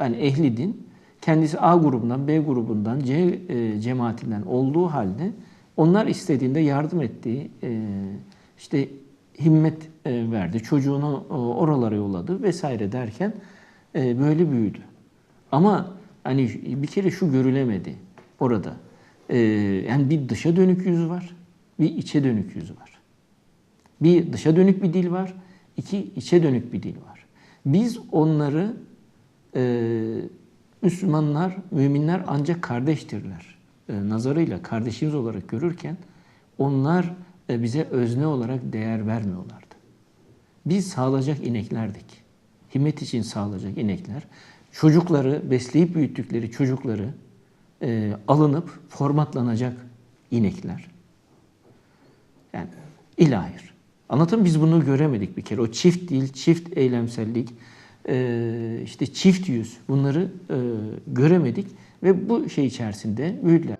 Yani ehli din kendisi A grubundan, B grubundan, C e, cemaatinden olduğu halde onlar istediğinde yardım ettiği, e, işte himmet e, verdi, çocuğunu oralara yolladı vesaire derken böyle büyüdü. Ama hani bir kere şu görülemedi orada. Yani bir dışa dönük yüzü var, bir içe dönük yüzü var. Bir dışa dönük bir dil var, iki içe dönük bir dil var. Biz onları e, Müslümanlar, müminler ancak kardeştirler. E, nazarıyla kardeşimiz olarak görürken onlar e, bize özne olarak değer vermiyorlardı. Biz sağlayacak ineklerdik. Himmet için sağlayacak inekler. Çocukları, besleyip büyüttükleri çocukları e, alınıp formatlanacak inekler. Yani ilahir. Anlatın biz bunu göremedik bir kere. O çift dil, çift eylemsellik, e, işte çift yüz bunları e, göremedik ve bu şey içerisinde büyüdüler.